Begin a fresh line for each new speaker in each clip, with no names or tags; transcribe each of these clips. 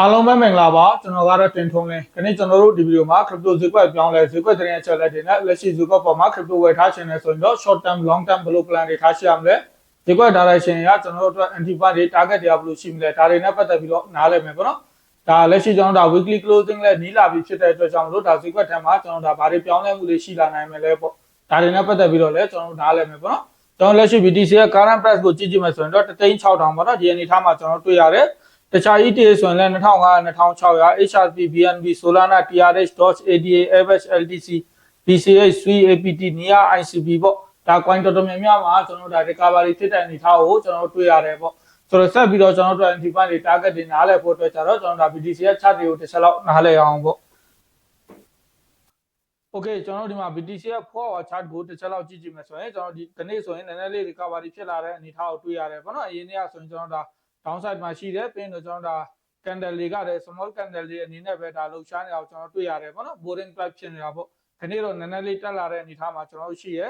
အားလုံးပဲမင်္ဂလာပါကျွန်တော်ကတော့တင်ထုံးလင်းဒီနေ့ကျွန်တော်တို့ဒီဗီဒီယိုမှာ crypto ဈေးကွက်ပြောင်းလဲဈေးကွက်သတင်းအချက်အလက်တွေနဲ့လက်ရှိဈေးကွက်ပေါ်မှာ crypto ဝယ်ထားခြင်းနဲ့ဆိုရင်တော့ short term long term ဘယ်လို plan တွေထားရှိရမလဲဈေးကွက် direction ကကျွန်တော်တို့အတွက် anti bar တွေ target တွေကဘယ်လိုရှိမလဲဒါတွေနဲ့ပတ်သက်ပြီးတော့နားလည်မယ်ပေါ့နော်ဒါလက်ရှိကျွန်တော်တို့ဒါ weekly closing လဲနီးလာပြီဖြစ်တဲ့အတွက်ကြောင့်မလို့ဒါဈေးကွက်ထဲမှာကျွန်တော်တို့ဒါဘာတွေပြောင်းလဲမှုတွေရှိလာနိုင်မလဲပေါ့ဒါတွေနဲ့ပတ်သက်ပြီးတော့လဲကျွန်တော်တို့နားလည်မယ်ပေါ့နော်ကျွန်တော်လက်ရှိ BTC ရဲ့ current price ကိုကြည့်ကြည့်မယ်ဆိုရင်တော့36000ပေါ့နော်ဒီအနေထားမှာကျွန်တော်တွေ့ရတယ် တခြား ETA ဆိုရင်လည်း2500 2600 HRP BNB Solana TRH Doge ADA Avax LTC BCH Sui APT NIA ICB ပေါ့ဒါ coin တော်တော်များများမှာကျွန်တော်တို့ဒါ recovery ဖြစ်တဲ့အနေအထားကိုကျွန်တော်တို့တွေ့ရတယ်ပေါ့ဆိုတော့ဆက်ပြီးတော့ကျွန်တော်တို့ anti fund တွေ target တွေနားလည်ဖို့အတွက်ကြတော့ကျွန်တော်တို့ဒါ BTC ရဲ့ chart တွေကိုတစ်ချက်လောက်နားလည်အောင်ပေါ့ Okay ကျွန်တော်တို့ဒီမှာ BTC ရဲ့4 hour chart ကိုတစ်ချက်လောက်ကြည့်ကြည့်မယ်ဆိုရင်ကျွန်တော်ဒီဒီနေ့ဆိုရင်နည်းနည်းလေး recovery ဖြစ်လာတဲ့အနေအထားကိုတွေ့ရတယ်ပေါ့နော်အရင်နေ့ကဆိုရင်ကျွန်တော်တို့ဒါ downside မှာရှိတယ်ပြီးရင်တော့ကျွန်တော်တို့ဒါ candle တွေကလည်း small candle တွေအနေနဲ့ပဲဒါလှုပ်ရှားနေတာကိုကျွန်တော်တွေ့ရတယ်ပေါ့နော် boring price ဖြစ်နေတာပေါ့ဒီနေ့တော့နည်းနည်းလေးတက်လာတဲ့အနေအထားမှာကျွန်တော်တို့ရှိရဲ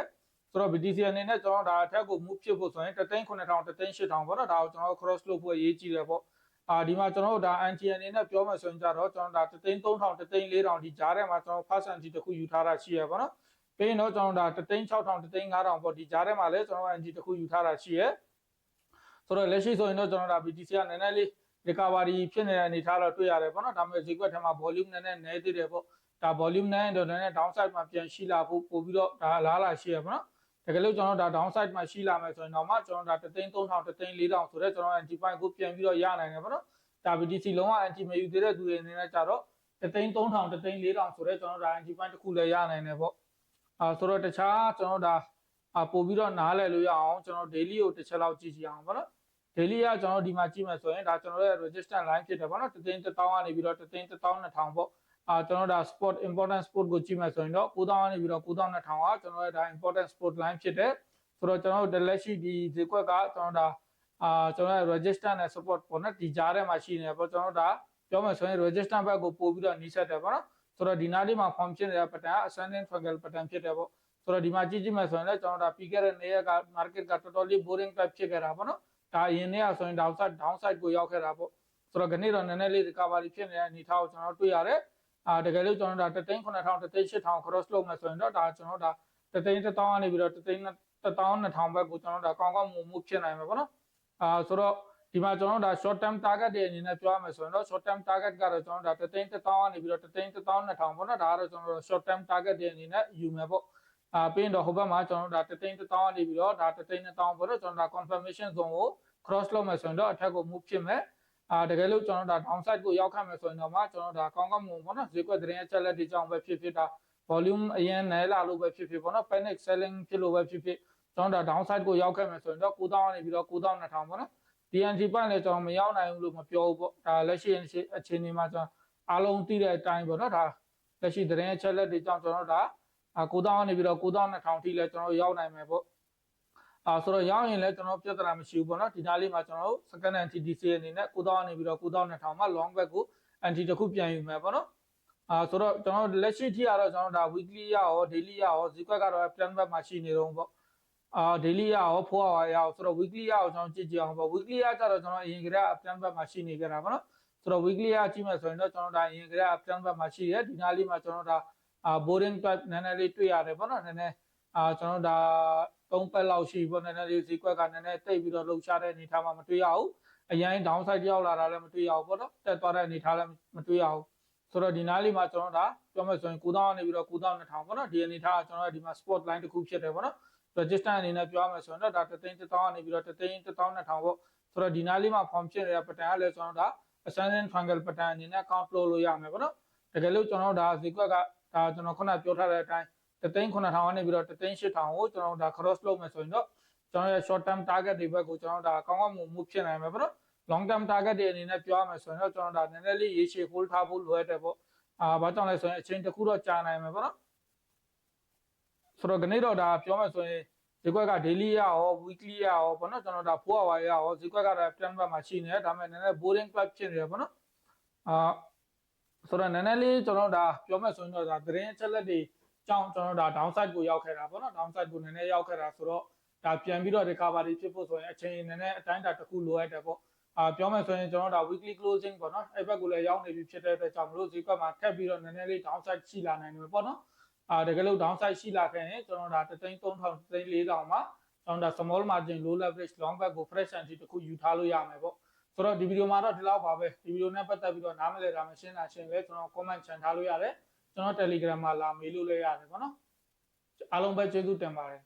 ဆိုတော့ BTC အနေနဲ့ကျွန်တော်ဒါအထက်ကို move ဖြစ်ဖို့ဆိုရင်39000 38000ပေါ့နော်ဒါကိုကျွန်တော် cross လုပ်ဖို့အရေးကြီးတယ်ပေါ့အာဒီမှာကျွန်တော်တို့ဒါ anti အနေနဲ့ပြောမယ်ဆိုရင်ကြတော့ကျွန်တော်ဒါ33000 34000ဒီကြားထဲမှာကျွန်တော် percent တစ်ခုယူထားတာရှိရပေါ့နော်ပြီးရင်တော့ကျွန်တော်ဒါ36000 35000ပေါ့ဒီကြားထဲမှာလည်းကျွန်တော် anti တစ်ခုယူထားတာရှိရဲ ဆိုတော့လက်ရှိဆိုရင်တော့ကျွန်တော်ဒါ BTC ကနည်းနည်းလေး recovery ဖြစ်နေတဲ့အနေအထားတော့တွေ့ရတယ်ပေါ့နော်ဒါပေမဲ့ဈေးကွက်ထဲမှာ volume နည်းနည်းနည်းသေးတယ်ပေါ့ဒါ volume နည်းတော့နည်းနည်း downside မှာပြန်ရှိလာဖို့ပို့ပြီးတော့ဒါလားလာရှိရပေါ့နော်တကယ်လို့ကျွန်တော်ဒါ downside မှာရှိလာမယ်ဆိုရင်တော့မှကျွန်တော်ဒါ33000 34000ဆိုတော့ကျွန်တော် anti point ကိုပြန်ပြီးတော့ရနိုင်တယ်ပေါ့နော်ဒါ BTC လုံးဝ anti မယူသေးတဲ့သူတွေအနေနဲ့ကြတော့33000 34000ဆိုတော့ကျွန်တော်ဒါ anti point တစ်ခုလည်းရနိုင်တယ်ပေါ့အာဆိုတော့တခြားကျွန်တော်ဒါအပို့ပြီးတော့နားလည်လို့ရအောင်ကျွန်တော် daily ကိုတစ်ချက်လောက်ကြည့်ကြည့်အောင်ပေါ့နော် daily ကကျွန်တော်ဒီမှာကြည့်မယ်ဆိုရင်ဒါကျွန်တော်ရဲ့ register line ဖြစ်တယ်ပေါ့နော်တသိန်း1000ကနေပြီးတော့တသိန်း12000ပေါ့အာကျွန်တော်ဒါ sport important sport ကိုကြည့်မယ်ဆိုရင်တော့9000ကနေပြီးတော့9200ကကျွန်တော်ရဲ့ဒါ important sport line ဖြစ်တယ်ဆိုတော့ကျွန်တော်တို့လက်ရှိဒီဈေးကွက်ကကျွန်တော်ဒါအာကျွန်တော်ရဲ့ register နဲ့ support ပေါ့နော်ဒီကြားထဲမှာရှိနေတယ်ပေါ့ကျွန်တော်ဒါပြောမယ်ဆိုရင် register ဘက်ကိုပို့ပြီးတော့နှိစက်တယ်ပေါ့နော်ဆိုတော့ဒီနားလေးမှာ form ဖြစ်နေတဲ့ pattern က ascending triangle pattern ဖြစ်တယ်ပေါ့ဆိုတော့ဒီမှာကြည့်ကြည့်မယ်ဆိုရင်လည်းကျွန်တော်ဒါပြီးခဲ့တဲ့နေ့က market ကတော်တော်လေး boring type ဖြစ်ခဲ့တာပေါ့နော် ဒါအရင်နေ့ကဆိုရင် downside downside ကိုရောက်ခဲ့တာပေါ့ဆိုတော့ခဏတော့နည်းနည်းလေး recovery ဖြစ်နေတဲ့အနေအထားကိုကျွန်တော်တွေ့ရတယ်အာတကယ်လို့ကျွန်တော်ဒါ3သိန်း9000 3သိန်း8000 cross လုပ်မယ်ဆိုရင်တော့ဒါကျွန်တော်ဒါ3သိန်း1000ကနေပြီးတော့3သိန်း12000ဘက်ကိုကျွန်တော်ဒါကောင်းကောင်းမွန်မှုဖြစ်နိုင်မှာပေါ့နော်အာဆိုတော့ဒီမှာကျွန်တော်ဒါ short term target တွေအနေနဲ့ပြောရမယ်ဆိုရင်တော့ short term target ကတော့ကျွန်တော်ဒါ3သိန်း1000ကနေပြီးတော့3သိန်း12000ပေါ့နော်ဒါကတော့ကျွန်တော်တို့ short term target တွေအနေနဲ့ယူမယ်ပေါ့ အာပြီးရင်တော့ဟိုဘက်မှာကျွန်တော်တို့ဒါ3သိန်း1000ကနေပြီးတော့ဒါ3သိန်း1000ပေါ့နော်ကျွန်တော်ဒါ confirmation zone ကို cross လုပ်မယ်ဆိုရင်တော့အထက်ကို move ဖြစ်မယ်အာတကယ်လို့ကျွန်တော်ဒါ downside ကိုရောက်ခတ်မယ်ဆိုရင်တော့မှကျွန်တော်ဒါကောင်းကောင်းမွန်ပေါ့နော်ဈေးကွက်သတင်းအချက်လက်တွေကြောင့်ပဲဖြစ်ဖြစ်ဒါ volume အရင်နဲလာလို့ပဲဖြစ်ဖြစ်ပေါ့နော် panic selling ဖြစ်လို့ပဲဖြစ်ဖြစ်ကျွန်တော်ဒါ downside ကိုရောက်ခဲ့မယ်ဆိုရင်တော့9000ကနေပြီးတော့9200ပေါ့နော် DNT ပိုင်းလည်းကျွန်တော်မရောက်နိုင်ဘူးလို့မပြောဘူးပေါ့ဒါလက်ရှိအခြေအနေမှာကျွန်တော်အားလုံးသိတဲ့အတိုင်းပေါ့နော်ဒါလက်ရှိသတင်းအချက်လက်တွေကြောင့်ကျွန်တော်ဒါ 9000ကနေပြီးတော့9200ထိလည်းကျွန်တော်ရောက်နိုင်မယ်ပေါ့အာဆိုတော့ရောက်ရင်လည်းကျွန်တော်ပြဿနာမရှိဘူးပေါ့နော်ဒီနားလေးမှာကျွန်တော်တို့ second NTDC အနေနဲ့9000ကနေပြီးတော့9200မှာ long back ကို anti တစ်ခုပြန်ယူမယ်ပေါ့နော်အာဆိုတော့ကျွန်တော်လက်ရှိထိကတော့ကျွန်တော်ဒါ weekly ရရော daily ရရောဈေးကွက်ကတော့ plan back မှာရှိနေတော့ပေါ့အာ daily ရရော4 hour ရရောဆိုတော့ weekly ရရောကျွန်တော်ကြည့်ကြည့်အောင်ပေါ့ weekly ရကြတော့ကျွန်တော်အရင်ကတည်းက plan back မှာရှိနေကြတာပေါ့နော်ဆိုတော့ weekly ရကြည့်မယ်ဆိုရင်တော့ကျွန်တော်ဒါအရင်ကတည်းက plan back မှာရှိတယ်ဒီနားလေးမှာကျွန်တော်ဒါ အာ boring type နည်းနည်းလေးတွေ့ရတယ်ပေါ့နော်နည်းနည်းအာကျွန်တော်ဒါ၃ပတ်လောက်ရှိပေါ့နည်းနည်းလေးဈေးကွက်ကနည်းနည်းတိတ်ပြီးတော့လှုပ်ရှားတဲ့အနေအထားမှာမတွေ့ရဘူးအရင် downside ရောက်လာတာလည်းမတွေ့ရဘူးပေါ့နော်တက်သွားတဲ့အနေအထားလည်းမတွေ့ရဘူးဆိုတော့ဒီနားလေးမှာကျွန်တော်ဒါပြောမယ်ဆိုရင်9000ကနေပြီးတော့9200ပေါ့နော်ဒီအနေအထားကကျွန်တော်ဒီမှာ spot line တစ်ခုဖြစ်တယ်ပေါ့နော် register အနေနဲ့ပြောရမယ်ဆိုရင်တော့ဒါ3သိန်း1000ကနေပြီးတော့3သိန်း1200ပေါ့ဆိုတော့ဒီနားလေးမှာ form ဖြစ်နေတဲ့ pattern ကလည်းကျွန်တော်ဒါ ascending triangle pattern အနေနဲ့ count လုပ်လို့ရမယ်ပေါ့နော်တကယ်လို့ကျွန်တော်ဒါဈေးကွက်က ဒါကျွန်တော်ခုနပြောထားတဲ့အတိုင်း3သိန်း9000ကနေပြီးတော့3သိန်း8000ကိုကျွန်တော်ဒါ cross လုပ်မယ်ဆိုရင်တော့ကျွန်တော်ရဲ့ short term target တွေဘက်ကိုကျွန်တော်ဒါကောင်းကောင်းမွန်မှုဖြစ်နိုင်မယ်ပေါ့နော် long term target တွေအနေနဲ့ပြောရမယ်ဆိုရင်တော့ကျွန်တော်ဒါနည်းနည်းလေးရေရှည် hold ထားဖို့လိုအပ်တယ်ပေါ့အာဘာကြောင့်လဲဆိုရင်အချိန်တစ်ခုတော့ကြာနိုင်မယ်ပေါ့နော်ဆိုတော့ခဏတော့ဒါပြောမယ်ဆိုရင်ဈေးကွက်က daily ရရော weekly ရရောပေါ့နော်ကျွန်တော်ဒါ4 hour ရရောဈေးကွက်ကတော့ plan ဘက်မှာရှိနေတယ်ဒါပေမဲ့နည်းနည်း boring club ဖြစ်နေတယ်ပေါ့နော်အာ ဆိုတော့နည်းနည်းလေးကျွန်တော်ဒါပြောမယ်ဆိုရင်တော့ဒါသတင်းအချက်လက်တွေကြောင့်ကျွန်တော်ဒါ downside ကိုရောက်ခဲ့တာပေါ့နော် downside ကိုနည်းနည်းရောက်ခဲ့တာဆိုတော့ဒါပြန်ပြီးတော့ recovery ဖြစ်ဖို့ဆိုရင်အချိန်နည်းနည်းအတိုင်းအတာတစ်ခုလိုအပ်တယ်ပေါ့အာပြောမယ်ဆိုရင်ကျွန်တော်တို့ဒါ weekly closing ပေါ့နော်အဲ့ဘက်ကိုလည်းရောက်နေပြီဖြစ်တဲ့အတွက်ကြောင့်မလို့ဈေးကွက်မှာထပ်ပြီးတော့နည်းနည်းလေး downside ရှိလာနိုင်တယ်ပေါ့နော်အာတကယ်လို့ downside ရှိလာခဲ့ရင်ကျွန်တော်ဒါ3သိန်း3000 3သိန်း4000မှာကျွန်တော်ဒါ small margin low leverage long back ကို fresh entry တစ်ခုယူထားလို့ရမယ်ပေါ့ ဆိုတော့ဒီဗီဒီယိုမှာတော့ဒီလောက်ပါပဲဒီဗီဒီယိုနဲ့ပတ်သက်ပြီးတော့နားမလည်တာမရှင်းတာရှင်းလဲကျွန်တော် comment ချန်ထားလို့ရတယ်ကျွန်တော် Telegram မှာလာမေးလို့လည်းရတယ်ပေါ့နော်အားလုံးပဲကျေးဇူးတင်ပါတယ်